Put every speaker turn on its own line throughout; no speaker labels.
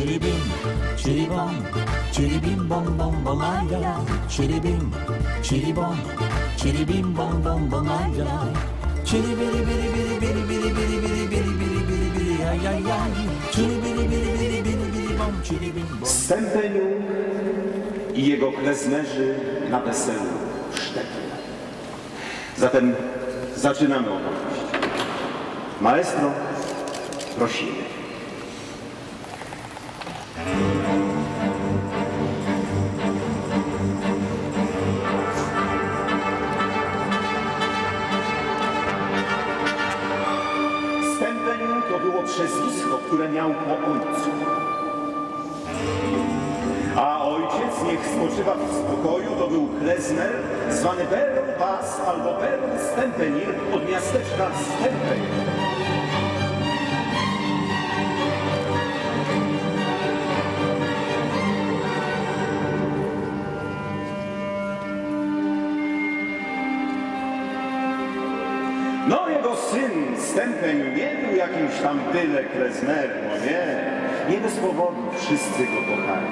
chitty bim, chitty bom, bom bom ay ay ay, chitty bim, chitty bom, bom bom ay ay bitty bitty ay ay ay, chitty bitty bitty bitty bitty bitty bom.
Stępeniu i jego klezmerzy na weselu w. Zatem zaczynamy opowieść. Maestro, prosimy. Przezwisko, które miał po ojcu. A ojciec, niech spoczywa w spokoju, to był klezmer zwany Beryl Bas albo Beryl Stempenir od miasteczka Stempen. Jego syn Stępeń nie był jakimś tam byle klezmerem, no nie. Nie bez powodu wszyscy go kochali.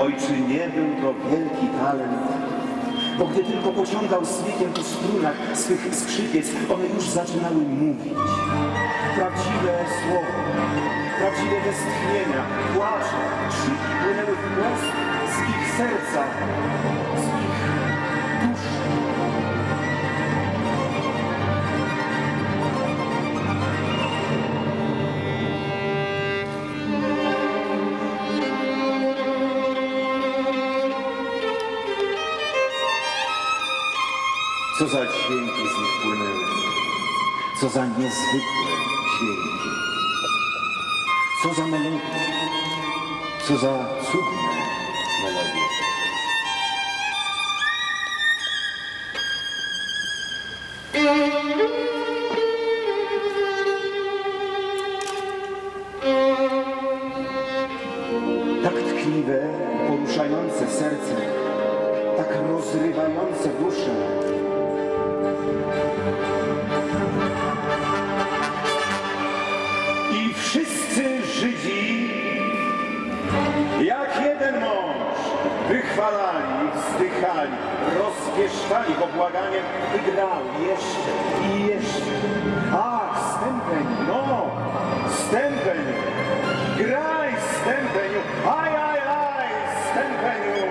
Ojczynie był to wielki talent, bo gdy tylko pociągał swykiem po strunach swych skrzypiec, one już zaczynały mówić. Prawdziwe słowo, prawdziwe westchnienia, płacze, krzyki płynęły wprost z ich serca, Co za dźwięki z nich płynęły, co za niezwykłe dźwięki, co za melodie, co za cudne melodie. Tak tkliwe, poruszające serce, tak rozrywające duszę. Wychwalali, wzdychali, rozpieszczali go błaganiem, by grał jeszcze i jeszcze. Ach, stępeń, no, stępeń, graj stępeniu, aj, aj, aj, stępeniu.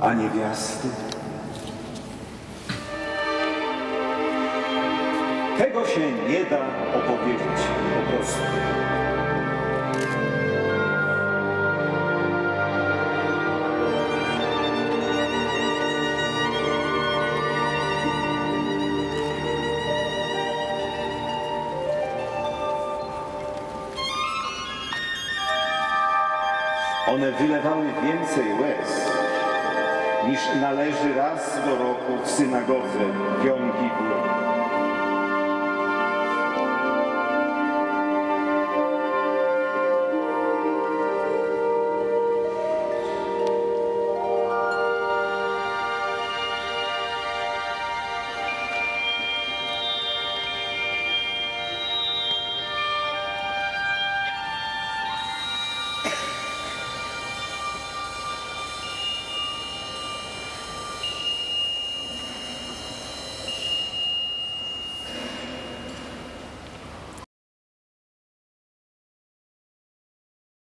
a niewiasty. Się nie da opowiedzieć po prostu. One wylewały więcej łez niż należy raz do roku w synagodze Jom Kippur.